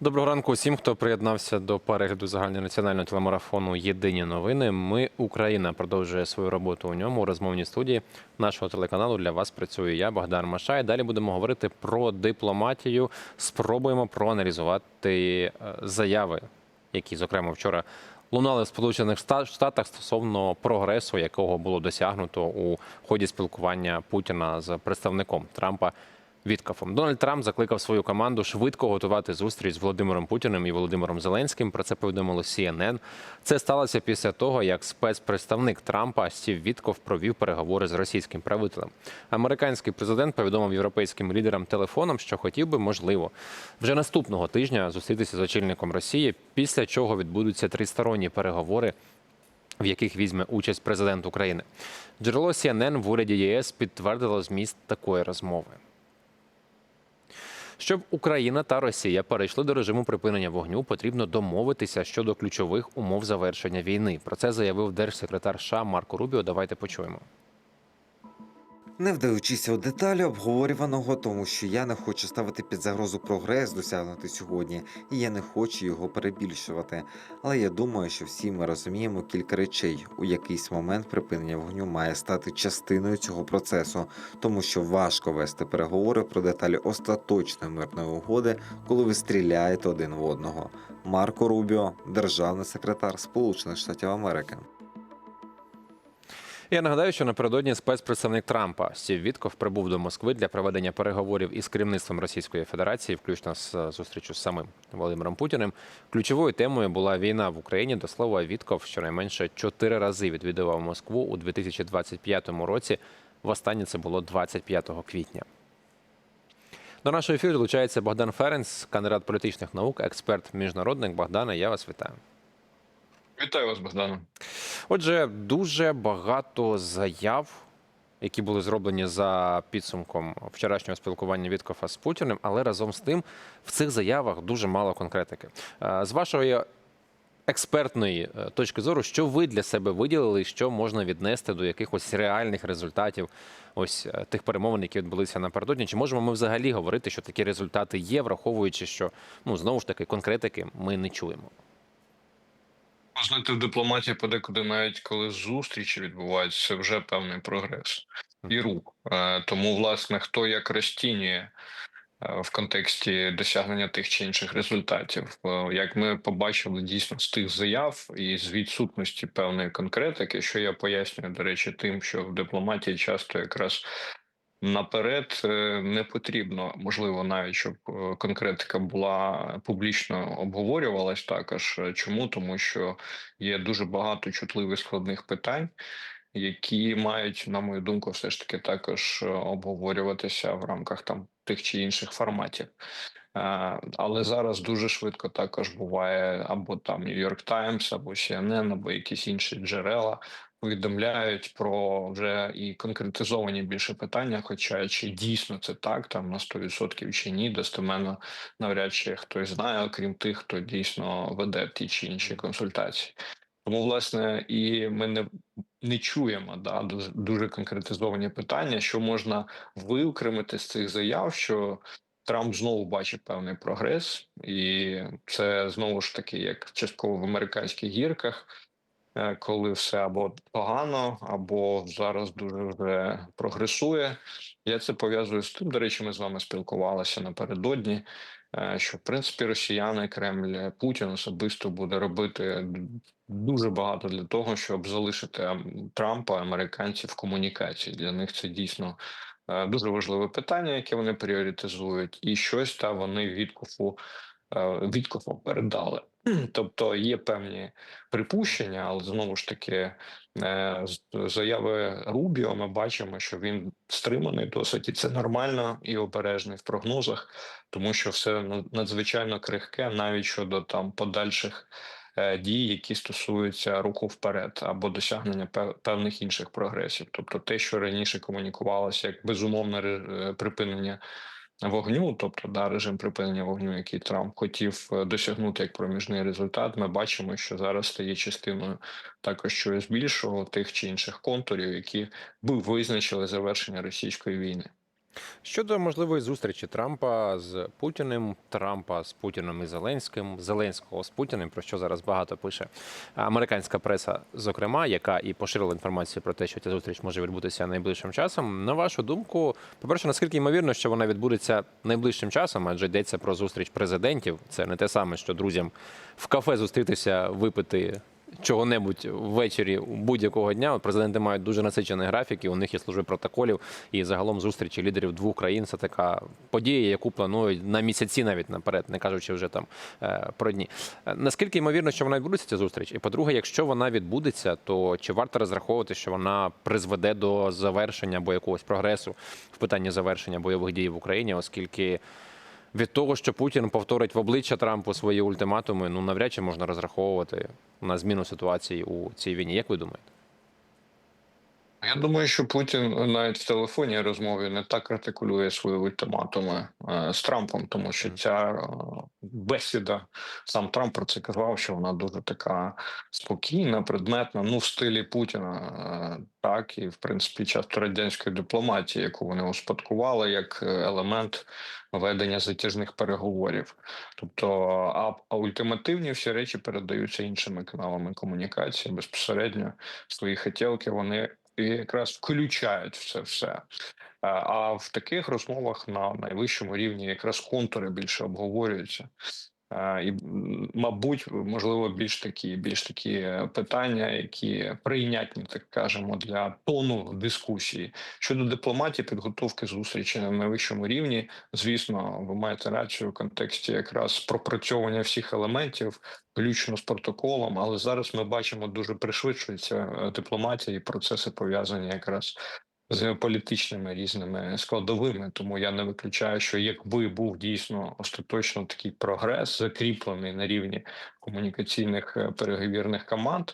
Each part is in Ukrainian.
Доброго ранку усім, хто приєднався до перегляду загальнонаціонального телемарафону Єдині новини. Ми Україна продовжує свою роботу у ньому у розмовній студії нашого телеканалу. Для вас працюю я, Богдан Машай. Далі будемо говорити про дипломатію. Спробуємо проаналізувати е, заяви, які, зокрема, вчора лунали в Сполучених Штатах стосовно прогресу, якого було досягнуто у ході спілкування Путіна з представником Трампа. Віткафом Дональд Трамп закликав свою команду швидко готувати зустріч з Володимиром Путіним і Володимиром Зеленським. Про це повідомило CNN. Це сталося після того, як спецпредставник Трампа Стів Вітков провів переговори з російським правителем. Американський президент повідомив європейським лідерам телефоном, що хотів би, можливо, вже наступного тижня зустрітися з очільником Росії, після чого відбудуться тристоронні переговори в яких візьме участь президент України. Джерело CNN в уряді ЄС підтвердило зміст такої розмови. Щоб Україна та Росія перейшли до режиму припинення вогню, потрібно домовитися щодо ключових умов завершення війни. Про це заявив держсекретар США Марко Рубіо. Давайте почуємо. Не вдаючися у деталі обговорюваного, тому що я не хочу ставити під загрозу прогрес, досягнутий сьогодні, і я не хочу його перебільшувати. Але я думаю, що всі ми розуміємо кілька речей. У якийсь момент припинення вогню має стати частиною цього процесу, тому що важко вести переговори про деталі остаточної мирної угоди, коли ви стріляєте один в одного. Марко Рубіо, державний секретар Сполучених Штатів Америки. Я нагадаю, що напередодні спецпредставник Трампа Стів Вітков прибув до Москви для проведення переговорів із керівництвом Російської Федерації, включно з е, зустрічю з самим Володимиром Путіним. Ключовою темою була війна в Україні. До слова, Вітков щонайменше чотири рази відвідував Москву у 2025 році. Востаннє це було 25 квітня. До нашого ефіру долучається Богдан Ференц, кандидат політичних наук, експерт міжнародник. Богдане, я вас вітаю. Вітаю вас, Богдане. Отже, дуже багато заяв, які були зроблені за підсумком вчорашнього спілкування Віткофа з Путіним, але разом з тим в цих заявах дуже мало конкретики. Е, З вашої експертної е, точки зору, що ви для себе виділили, що можна віднести до якихось реальних результатів ось е, тих перемовин, які відбулися напередодні? Чи можемо ми взагалі говорити, що такі результати є, враховуючи, що ну знову ж таки конкретики ми не чуємо? Ви Знаєте, в дипломатії подекуди, навіть коли зустрічі відбуваються, це вже певний прогрес і рух. Е, Тому, власне, хто як розцінює е, в контексті досягнення тих чи інших результатів, Е, як ми побачили дійсно з тих заяв і з відсутності певної конкретики, що я пояснюю, до речі, тим, що в дипломатії часто якраз наперед е, не потрібно, можливо, навіть щоб е, конкретика була публічно обговорювалась також. Е, Чому? Тому що є дуже багато чутливих складних питань, які мають, на мою думку, все ж таки також обговорюватися в рамках там тих чи інших форматів. Але зараз дуже швидко також буває або там New York Times, або CNN, або якісь інші джерела повідомляють про вже і конкретизовані більше питання. Хоча чи дійсно це так, там на 100% чи ні, достеменно навряд чи хтось знає, окрім тих, хто дійсно веде ті чи інші консультації. Тому, власне, і ми не, не чуємо да, дуже, конкретизовані питання, що можна виокремити з цих заяв, що Трамп знову бачить певний прогрес, і це знову ж таки як частково в американських гірках, коли все або погано, або зараз дуже вже прогресує. Я це пов'язую з тим. До речі, ми з вами спілкувалися напередодні. е, Що в принципі росіяни, Кремль, Путін особисто буде робити дуже багато для того, щоб залишити Трампа, американців в комунікації. Для них це дійсно е, дуже важливе питання, яке вони пріоритизують, і щось та вони відкуфу відкуфу передали. Тобто є певні припущення, але знову ж таки е, з заяви Рубіо ми бачимо, що він стриманий досить, і це нормально і обережний в прогнозах, тому що все надзвичайно крихке, навіть щодо там подальших е, дій, які стосуються руху вперед або досягнення пев- певних інших прогресів. Тобто, те, що раніше комунікувалося як безумовне е, припинення вогню, тобто да, режим припинення вогню, який Трамп хотів е, досягнути як проміжний результат, ми бачимо, що зараз стає частиною також чогось більшого, тих чи інших контурів, які би визначили завершення російської війни. Щодо можливої зустрічі Трампа з Путіним, Трампа з Путіним і Зеленським, Зеленського з Путіним, про що зараз багато пише американська преса, зокрема, яка і поширила інформацію про те, що ця зустріч може відбутися найближчим часом. На вашу думку, по-перше, наскільки ймовірно, що вона відбудеться найближчим часом, адже йдеться про зустріч президентів. Це не те саме, що друзям в кафе зустрітися, випити чого-небудь ввечері будь-якого дня. Президенти мають дуже насичений графік, і у них є служби протоколів. І загалом зустрічі лідерів двох країн це така подія, яку планують на місяці навіть наперед, не кажучи вже там е, про дні. Е, Наскільки ймовірно, що вона відбудеться ця зустріч? І по-друге, якщо вона відбудеться, то чи варто розраховувати, що вона призведе до завершення або якогось прогресу в питанні завершення бойових дій в Україні, оскільки від того, що Путін повторить в обличчя Трампу свої ультиматуми, ну навряд чи можна розраховувати на зміну ситуації у цій війні. Як ви думаєте? Я думаю, що Путін навіть в телефонній розмові не так артикулює свої ультиматуми е, з Трампом, тому що ця е, бесіда, сам Трамп про це казав, що вона дуже така спокійна, предметна, ну в стилі Путіна, е, так і в принципі часто радянської дипломатії, яку вони успадкували як е, елемент ведення затяжних переговорів. Тобто, а, а ультимативні всі речі передаються іншими каналами комунікації безпосередньо свої хотілки вони якраз включають в це все. А- А в таких розмовах на найвищому рівні якраз контури більше обговорюються. І, мабуть, можливо, більш такі, більш такі е, питання, які прийнятні, так кажемо, для тону дискусії щодо дипломатії, підготовки зустрічі на найвищому рівні. Звісно, ви маєте рацію в контексті якраз пропрацьовування всіх елементів, включно з протоколом. Але зараз ми бачимо, дуже пришвидшується е, дипломатія і процеси пов'язані якраз з політичними різними складовими. Тому я не виключаю, що якби був дійсно остаточно такий прогрес, закріплений на рівні комунікаційних е, переговірних команд.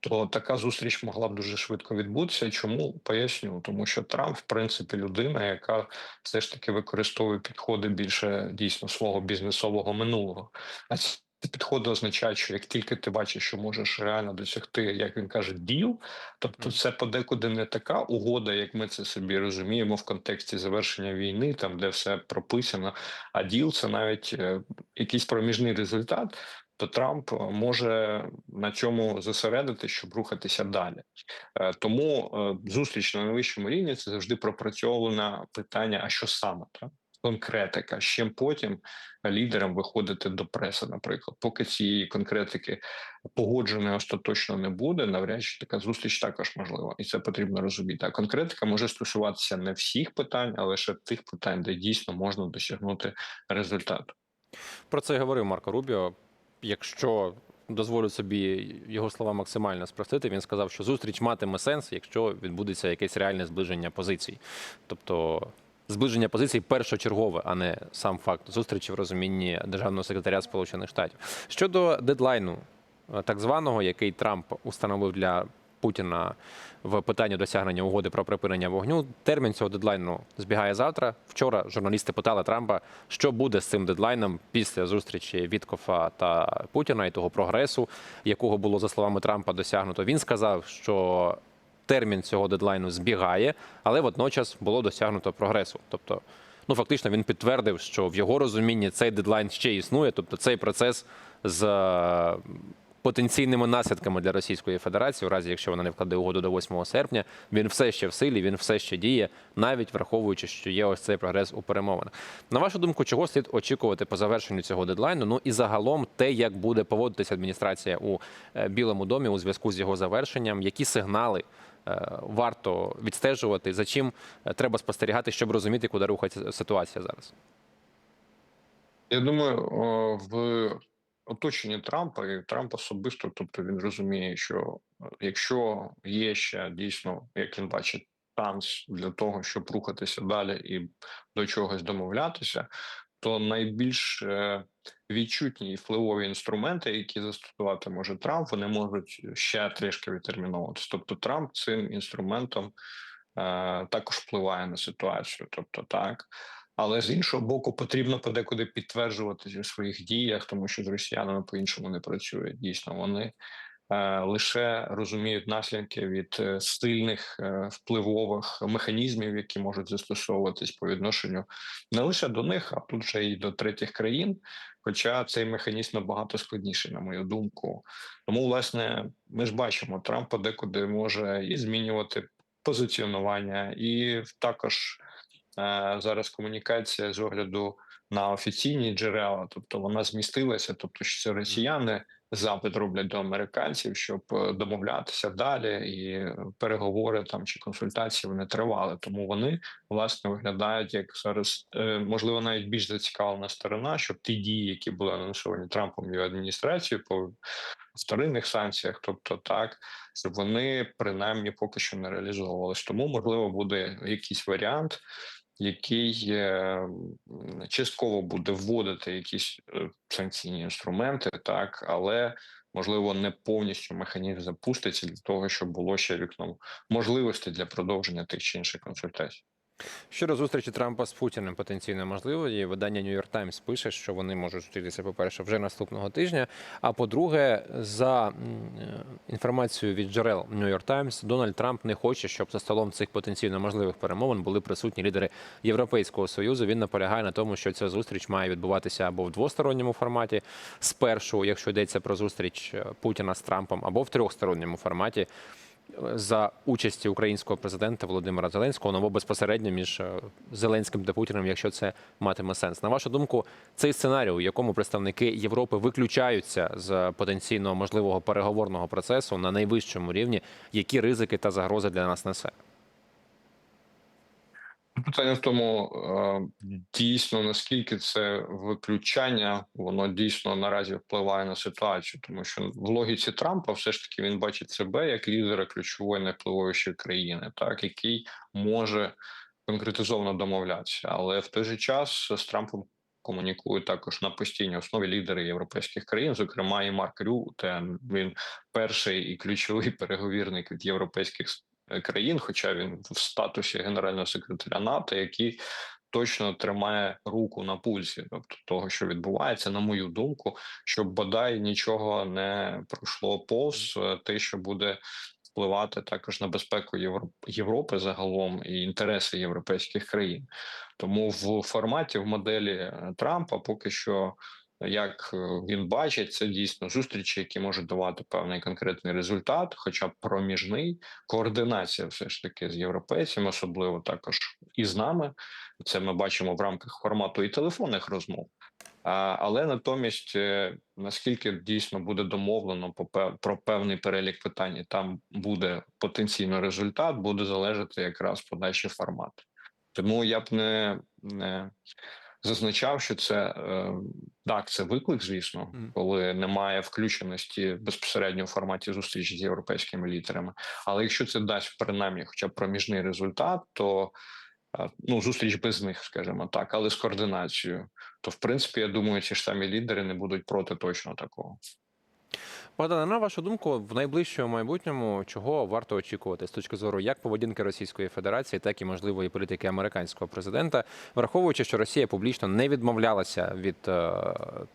То така зустріч могла б дуже швидко відбутися. Чому поясню? Тому що Трамп, в принципі, людина, яка все ж таки використовує підходи більше дійсно свого бізнесового минулого. А підходи означають, що як тільки ти бачиш, що можеш реально досягти, як він каже, діл, тобто це подекуди не така угода, як ми це собі розуміємо в контексті завершення війни, там де все прописано. А діл це навіть е, якийсь проміжний результат. То Трамп може на цьому зосередити, щоб рухатися далі. Е, Тому е, зустріч на найвищому рівні це завжди пропрацьоване питання: а що саме так? Конкретика, з чим потім лідерам виходити до преси, наприклад, поки цієї конкретики погодженої остаточно не буде, навряд чи така зустріч також можлива, і це потрібно розуміти. А конкретика може стосуватися не всіх питань, а лише тих питань, де дійсно можна досягнути результату. Про це і говорив Марко Рубіо. Якщо дозволю собі його слова максимально спростити, він сказав, що зустріч матиме сенс, якщо відбудеться якесь реальне зближення позицій. Тобто зближення позицій першочергове, а не сам факт зустрічі в розумінні державного секретаря Сполучених Штатів. Щодо дедлайну, е, так званого, який Трамп установив для Путіна в питанні досягнення угоди про припинення вогню. Термін цього дедлайну збігає завтра. Вчора журналісти питали Трампа, що буде з цим дедлайном після зустрічі Віткофа та Путіна і того прогресу, якого було за словами Трампа досягнуто. Він сказав, що термін цього дедлайну збігає, але водночас було досягнуто прогресу. Тобто, ну фактично, він підтвердив, що в його розумінні цей дедлайн ще існує, тобто цей процес з е, потенційними наслідками для Російської Федерації, у разі якщо вона не вкладе угоду до 8 серпня, він все ще в силі, він все ще діє, навіть враховуючи, що є ось цей прогрес у перемовинах. На вашу думку, чого слід очікувати по завершенню цього дедлайну? Ну і загалом те, як буде поводитися адміністрація у е, Білому домі у зв'язку з його завершенням, які сигнали варто відстежувати, за чим е, треба спостерігати, щоб розуміти, куди рухається ситуація зараз. Я думаю, в оточенні Трампа і Трамп особисто, тобто він розуміє, що е, якщо є ще дійсно, як він бачить, шанс для того, щоб рухатися далі і до чогось домовлятися, то найбільш е, відчутні і впливові інструменти, які застосувати може Трамп, вони можуть ще трішки відтерміновуватися. Тобто, Трамп цим інструментом е, також впливає на ситуацію. Тобто, так. Але з іншого боку, потрібно подекуди підтверджувати в своїх діях, тому що з росіянами по-іншому не працює. Дійсно, вони лише розуміють наслідки від е, сильних е, впливових механізмів, які можуть застосовуватись по відношенню не лише до них, а тут же і до третіх країн. Хоча цей механізм набагато складніший, на мою думку. Тому, власне, ми ж бачимо, Трамп подекуди може і змінювати позиціонування, і також е, зараз комунікація з огляду на офіційні джерела, тобто вона змістилася, тобто що це росіяни запит роблять до американців, щоб е, домовлятися далі, і е, переговори там чи консультації вони тривали. Тому вони власне виглядають як зараз, е, можливо, навіть більш зацікавлена сторона, щоб ті дії, які були анонсовані Трампом і адміністрацією по вторинних санкціях, тобто так, щоб вони принаймні поки що не реалізовувались. Тому можливо буде якийсь варіант. Який е, частково буде вводити якісь е, санкційні інструменти, так але можливо не повністю механізм запуститься для того, щоб було ще вікно можливості для продовження тих чи інших консультацій. Щодо зустрічі Трампа з Путіним потенційно можливо, і видання New York Times пише, що вони можуть зустрітися, по-перше, вже наступного тижня. А по-друге, за е, інформацією від джерел New York Times, Дональд Трамп не хоче, щоб за столом цих потенційно можливих перемовин були присутні лідери Європейського союзу. Він наполягає на тому, що ця зустріч має відбуватися або в двосторонньому форматі, спершу, якщо йдеться про зустріч е, Путіна з Трампом, або в трьохсторонньому форматі за участі українського президента Володимира Зеленського ну, або безпосередньо між е, Зеленським та Путіним, якщо це матиме сенс. На вашу думку, цей сценарій, у якому представники Європи виключаються з потенційно можливого переговорного процесу на найвищому рівні, які ризики та загрози для нас несе? Питання в тому, е, дійсно наскільки це виключання, воно дійсно наразі впливає на ситуацію, тому що в логіці Трампа все ж таки він бачить себе як лідера ключової найвпливовішої країни, так який може конкретизовано домовлятися, але в той же час з Трампом комунікують також на постійній основі лідери європейських країн, зокрема і Марк Рюте. Він перший і ключовий переговірник від європейських країн, хоча він в статусі генерального секретаря НАТО, який точно тримає руку на пульсі, тобто того, що відбувається, на мою думку, щоб бодай нічого не пройшло повз е, те, що буде впливати також на безпеку Європи загалом і інтереси європейських країн. Тому в форматі в моделі е, Трампа поки що. Як е, він бачить, це дійсно зустрічі, які можуть давати певний конкретний результат, хоча б проміжний координація, все ж таки з європейцями, особливо також і з нами. Це ми бачимо в рамках формату і телефонних розмов. Але натомість, е, наскільки дійсно буде домовлено про певний перелік питань, там буде потенційно результат, буде залежати якраз подальший формат. Тому я б не, не зазначав, що це е, так, це виклик, звісно, коли немає включеності безпосередньо в форматі зустрічі з європейськими лідерами. Але якщо це дасть принаймні, хоча б проміжний результат, то е, ну зустріч без них, скажімо так, але з координацією, то в принципі я думаю, ці ж самі лідери не будуть проти точно такого. Богдане, на вашу думку, в найближчому майбутньому чого варто очікувати з точки зору як поведінки Російської Федерації, так і можливої політики американського президента, враховуючи, що Росія публічно не відмовлялася від е,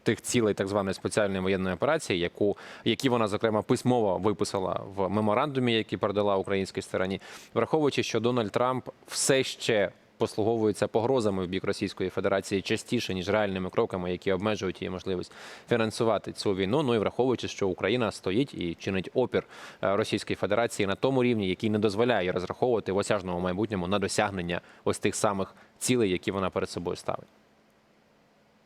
тих цілей так званої спеціальної воєнної операції, яку які вона зокрема письмово виписала в меморандумі, який передала українській стороні, враховуючи, що Дональд Трамп все ще послуговується погрозами в бік Російської Федерації частіше ніж реальними кроками, які обмежують її можливість фінансувати цю війну. Ну і враховуючи, що Україна стоїть і чинить опір е, Російській Федерації на тому рівні, який не дозволяє розраховувати в осяжному майбутньому на досягнення ось тих самих цілей, які вона перед собою ставить.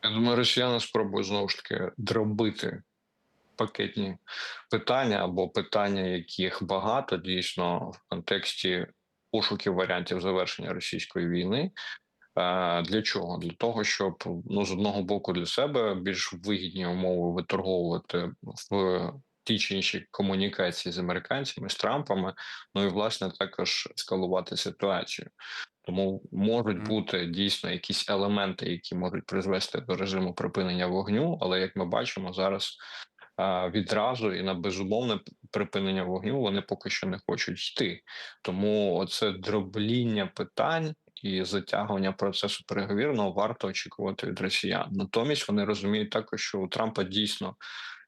Я думаю, росіяни спробують знову ж таки дробити пакетні питання або питання, яких багато дійсно в контексті пошуків варіантів завершення російської війни. Для чого? Для того, щоб ну з одного боку для себе більш вигідні умови виторговувати в тій чи іншій комунікації з американцями, з Трампами, ну і власне також ескалувати ситуацію. Тому можуть бути дійсно якісь елементи, які можуть призвести до режиму припинення вогню. Але як ми бачимо зараз відразу і на безумовне припинення вогню вони поки що не хочуть йти. Тому оце дробління питань і затягування процесу переговірного варто очікувати від росіян. Натомість вони розуміють також, що у Трампа дійсно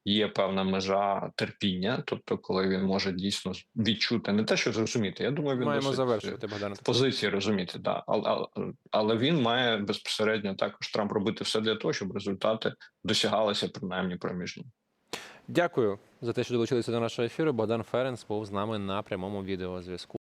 є певна межа терпіння, тобто, коли він може дійсно відчути не те, що зрозуміти. Я думаю, він Маємо е, завершувати, в позиції розуміти, да. але, але він має безпосередньо також Трамп робити все для того, щоб результати досягалися принаймні проміжні. Дякую за те, що долучилися до нашого ефіру. Богдан Ференс був з нами на прямому відеозв'язку.